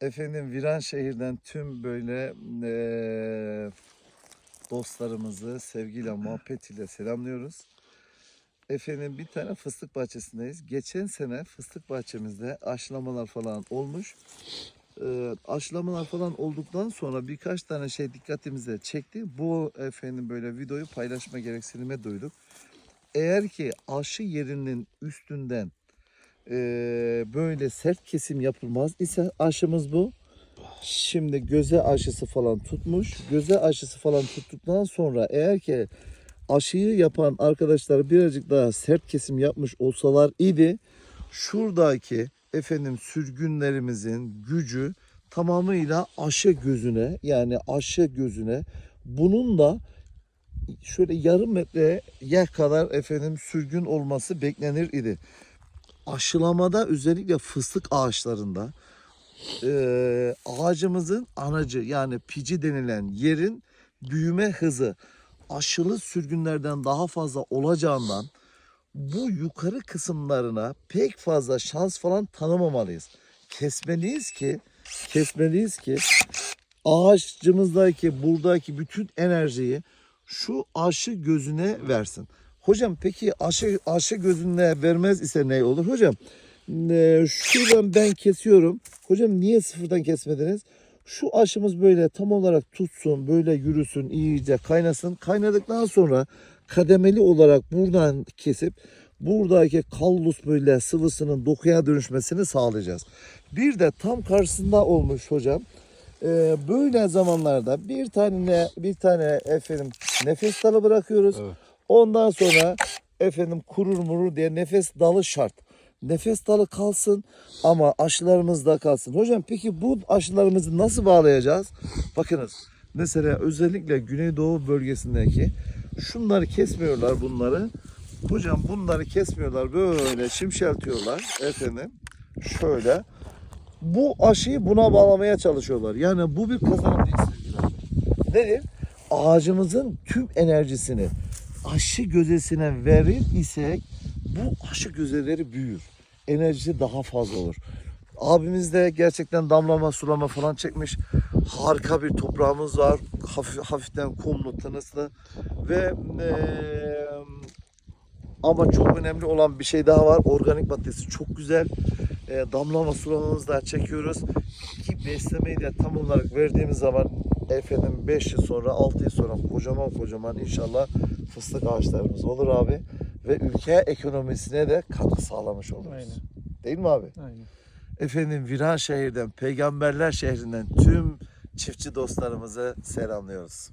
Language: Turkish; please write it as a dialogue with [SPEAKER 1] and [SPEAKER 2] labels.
[SPEAKER 1] Efendim Viranşehir'den tüm böyle eee, dostlarımızı sevgiyle, muhabbet ile selamlıyoruz. Efendim bir tane fıstık bahçesindeyiz. Geçen sene fıstık bahçemizde aşılamalar falan olmuş. Eee aşılamalar falan olduktan sonra birkaç tane şey dikkatimize çekti. Bu efendim böyle videoyu paylaşma gereksinime duyduk. Eğer ki aşı yerinin üstünden eee, böyle sert kesim yapılmaz ise aşımız bu. Şimdi göze aşısı falan tutmuş. Göze aşısı falan tuttuktan sonra eğer ki aşıyı yapan arkadaşlar birazcık daha sert kesim yapmış olsalar idi şuradaki efendim sürgünlerimizin gücü tamamıyla aşı gözüne yani aşı gözüne bunun da şöyle yarım metreye kadar efendim sürgün olması beklenir idi. Aşılamada özellikle fıstık ağaçlarında eee, ağacımızın anacı yani pici denilen yerin büyüme hızı aşılı sürgünlerden daha fazla olacağından bu yukarı kısımlarına pek fazla şans falan tanımamalıyız. Kesmeliyiz ki kesmeliyiz ki ağaçımızdaki buradaki bütün enerjiyi şu aşı gözüne versin. Hocam peki aşı, aşı gözüne vermez ise ne olur? Hocam e, şuradan ben kesiyorum. Hocam niye sıfırdan kesmediniz? Şu aşımız böyle tam olarak tutsun, böyle yürüsün, iyice kaynasın. Kaynadıktan sonra kademeli olarak buradan kesip buradaki kallus böyle sıvısının dokuya dönüşmesini sağlayacağız. Bir de tam karşısında olmuş hocam. Ee, böyle zamanlarda bir tane ne- bir tane efendim nefes dalı bırakıyoruz.
[SPEAKER 2] Evet.
[SPEAKER 1] Ondan sonra efendim kurur murur diye nefes dalı şart. Nefes dalı kalsın ama aşılarımız da kalsın. Hocam peki bu aşılarımızı nasıl bağlayacağız? Bakınız mesela özellikle Güneydoğu bölgesindeki şunları kesmiyorlar bunları. Hocam bunları kesmiyorlar böyle şimşeltiyorlar efendim. Şöyle bu aşıyı buna bağlamaya çalışıyorlar. Yani bu bir kazanım değil sevgili Nedir? Ağacımızın tüm enerjisini aşı gözesine verir isek bu aşı gözeleri büyür. Enerjisi daha fazla olur. Abimiz de gerçekten damlama sulama falan çekmiş. Harika bir toprağımız var. Hafif, hafiften kumlu, tınıslı ve eee, ama çok önemli olan bir şey daha var. Organik maddesi çok güzel. E, damlama sulamamızı da çekiyoruz. Ki beslemeyi de tam olarak verdiğimiz zaman efendim 5 yıl sonra 6 yıl sonra kocaman kocaman inşallah fıstık ağaçlarımız olur abi. Ve ülke ekonomisine de katkı sağlamış oluruz.
[SPEAKER 3] Aynen.
[SPEAKER 1] Değil mi abi?
[SPEAKER 3] Aynen.
[SPEAKER 1] Efendim Viranşehir'den, Peygamberler şehrinden tüm çiftçi dostlarımızı selamlıyoruz.